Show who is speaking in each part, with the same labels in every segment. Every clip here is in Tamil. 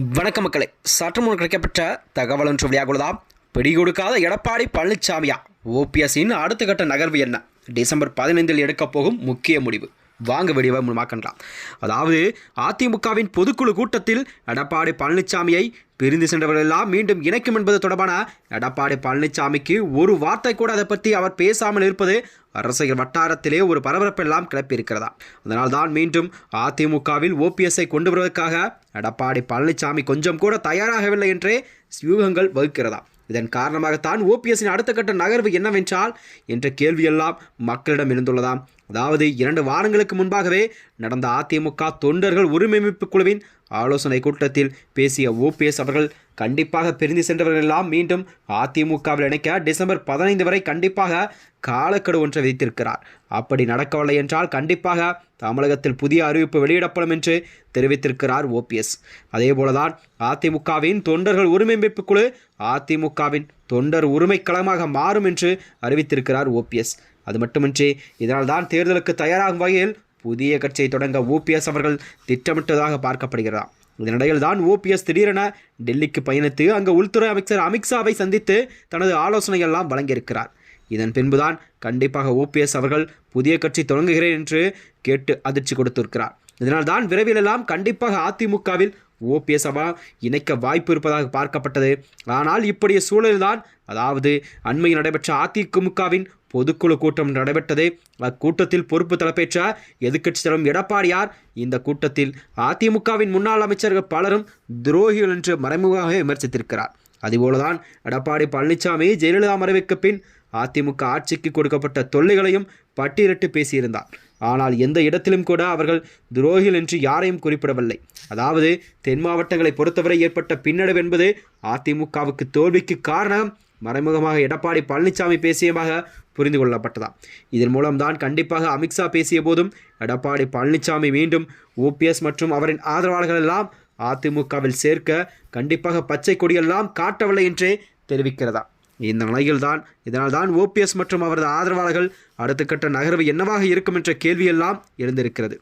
Speaker 1: வணக்க மக்களே. சற்று முன் கிடைக்கப்பட்ட தகவல் ஒன்று வெளியாகுள்ளதாம் பிடி கொடுக்காத எடப்பாடி பழனிசாமியா ஓபிஎஸ்ஸின் அடுத்த கட்ட நகர்வு என்ன? டிசம்பர் பதினைந்தில் எடுக்கப் போகும் முக்கிய முடிவு. வாங்க வெடிவை முன்மாக்கின்றான். அதாவது அதிமுகவின் பொதுக்குழு கூட்டத்தில் எடப்பாடி பழனிசாமியை பிரிந்து சென்றவர்களெல்லாம் மீண்டும் இணைக்கும் என்பது தொடர்பான எடப்பாடி பழனிசாமிக்கு ஒரு வார்த்தை கூட அதை பற்றி அவர் பேசாமல் இருப்பது அரசியல் வட்டாரத்திலே ஒரு பரபரப்பெல்லாம் கிளப்பியிருக்கிறதா. அதனால்தான் மீண்டும் அதிமுகவில் ஓபிஎஸ்ஐ கொண்டு வருவதற்காக எடப்பாடி பழனிசாமி கொஞ்சம் கூட தயாராகவில்லை என்றே வியூகங்கள் வகுக்கிறதா. இதன் காரணமாகத்தான் ஓபிஎஸ்ஸின் அடுத்த கட்ட நகர்வு என்னவென்றால் என்ற கேள்வியெல்லாம் மக்களிடம் இருந்துள்ளதாம் அதாவது இரண்டு வாரங்களுக்கு முன்பாகவே நடந்த அதிமுக தொண்டர்கள் ஒருமைப்பு குழுவின் ஆலோசனை கூட்டத்தில் பேசிய ஓபிஎஸ் அவர்கள் கண்டிப்பாக பிரிந்து சென்றவர்கள் எல்லாம் மீண்டும் அதிமுகவில் இணைக்க டிசம்பர் பதினைந்து வரை கண்டிப்பாக காலக்கெடு ஒன்றை விதித்திருக்கிறார். அப்படி நடக்கவில்லை என்றால் கண்டிப்பாக தமிழகத்தில் புதிய அறிவிப்பு வெளியிடப்படும் என்று தெரிவித்திருக்கிறார் ஓபிஎஸ் அதேபோலதான் அதிமுகவின் தொண்டர்கள் உரிமையமைப்பு குழு அதிமுகவின் தொண்டர் உரிமை களமாக மாறும் என்று அறிவித்திருக்கிறார் ஓபிஎஸ் அது மட்டுமின்றி இதனால் தான் தேர்தலுக்கு தயாராகும் வகையில் புதிய கட்சியை தொடங்க ஓபிஎஸ் அவர்கள் திட்டமிட்டதாக பார்க்கப்படுகிறார் இதனிடையில் தான் ஓபிஎஸ் திடீரென டெல்லிக்கு பயணித்து அங்கு உள்துறை அமைச்சர் அமித்ஷாவை சந்தித்து தனது ஆலோசனையெல்லாம் வழங்கியிருக்கிறார். இதன் பின்புதான் கண்டிப்பாக ஓபிஎஸ் அவர்கள் புதிய கட்சி தொடங்குகிறேன் என்று கேட்டு அதிர்ச்சி கொடுத்திருக்கிறார். இதனால் தான் விரைவிலெல்லாம் கண்டிப்பாக அதிமுகவில் ஓபிஎஸ் அவா இணைக்க வாய்ப்பு இருப்பதாக பார்க்கப்பட்டது. ஆனால் இப்படிய சூழலில்தான் அதாவது அண்மையில் நடைபெற்ற அதிமுகவின் பொதுக்குழு கூட்டம் நடைபெற்றது அக்கூட்டத்தில் பொறுப்பு தலைப்பேற்ற எதிர்க்கட்சி தலைவர் எடப்பாடியார் இந்த கூட்டத்தில் அதிமுகவின் முன்னாள் அமைச்சர்கள் பலரும் துரோகிகள் என்று மறைமுகமாக விமர்சித்திருக்கிறார். அதுபோலதான் எடப்பாடி பழனிசாமி ஜெயலலிதா மறைவுக்கு பின் அதிமுக ஆட்சிக்கு கொடுக்கப்பட்ட தொல்லைகளையும் பட்டியலிட்டு பேசியிருந்தார். ஆனால் எந்த இடத்திலும் கூட அவர்கள் துரோகிகள் என்று யாரையும் குறிப்பிடவில்லை. அதாவது தென் மாவட்டங்களை பொறுத்தவரை ஏற்பட்ட பின்னடைவு என்பது அதிமுகவுக்கு தோல்விக்கு காரணம் மறைமுகமாக எடப்பாடி பழனிசாமி பேசியமாக புரிந்து கொள்ளப்பட்டதாம் இதன் மூலம்தான் கண்டிப்பாக அமித்ஷா பேசிய போதும் எடப்பாடி பழனிசாமி மீண்டும் ஓபிஎஸ் மற்றும் அவரின் ஆதரவாளர்கள் எல்லாம் அதிமுகவில் சேர்க்க கண்டிப்பாக பச்சை கொடியெல்லாம் காட்டவில்லை என்றே தெரிவிக்கிறதா. இந்த நிலையில்தான் இதனால் தான் ஓபிஎஸ் மற்றும் அவரது ஆதரவாளர்கள் அடுத்த கட்ட நகர்வு என்னவாக இருக்கும் என்ற கேள்வியெல்லாம் எழுந்திருக்கிறது.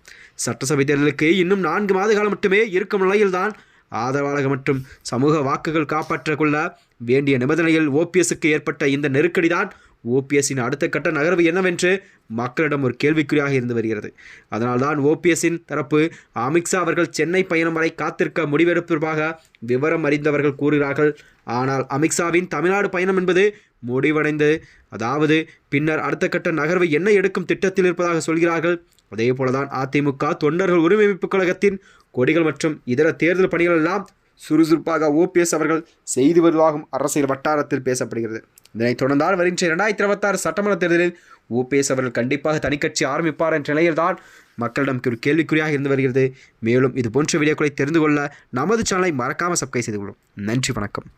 Speaker 1: சட்டசபை தேர்தலுக்கு இன்னும் நான்கு மாத காலம் மட்டுமே இருக்கும் நிலையில்தான் ஆதரவாளர்கள் மற்றும் சமூக வாக்குகள் காப்பாற்றக்குள்ள வேண்டிய நிபந்தனையில் ஓபிஎஸ்க்கு ஏற்பட்ட இந்த நெருக்கடி தான் ஓபிஎஸ்ஸின் அடுத்த கட்ட நகர்வு என்னவென்று மக்களிடம் ஒரு கேள்விக்குறியாக இருந்து வருகிறது. அதனால்தான் ஓபிஎஸ்ஸின் தரப்பு அமித்ஷா அவர்கள் சென்னை பயணம் வரை காத்திருக்க முடிவெடுப்பதற்காக விவரம் அறிந்தவர்கள் கூறுகிறார்கள். ஆனால் அமித்ஷாவின் தமிழ்நாடு பயணம் என்பது முடிவடைந்து அதாவது பின்னர் அடுத்த கட்ட நகர்வு என்ன எடுக்கும் திட்டத்தில் இருப்பதாக சொல்கிறார்கள். அதே போலதான் அதிமுக தொண்டர்கள் உரிமைப்பு கழகத்தின் கொடிகள் மற்றும் இதர தேர்தல் பணிகள் எல்லாம் சுறுசுறுப்பாக ஓபிஎஸ் அவர்கள் செய்து வருவதாகவும் அரசியல் வட்டாரத்தில் பேசப்படுகிறது. இதனைத் தொடர்ந்தால் வருகின்ற இரண்டாயிரத்தி இருபத்தாறு சட்டமன்ற தேர்தலில் ஓபிஎஸ் அவர்கள் கண்டிப்பாக தனிக்கட்சி ஆரம்பிப்பார் என்ற நிலையில்தான் மக்களிடம் ஒரு கேள்விக்குறியாக இருந்து வருகிறது. மேலும் இது போன்ற வீடியோக்களை தெரிந்து கொள்ள நமது சேனலை மறக்காமல் சப்ஸ்கிரைப் செய்து கொள்ளும். நன்றி வணக்கம்.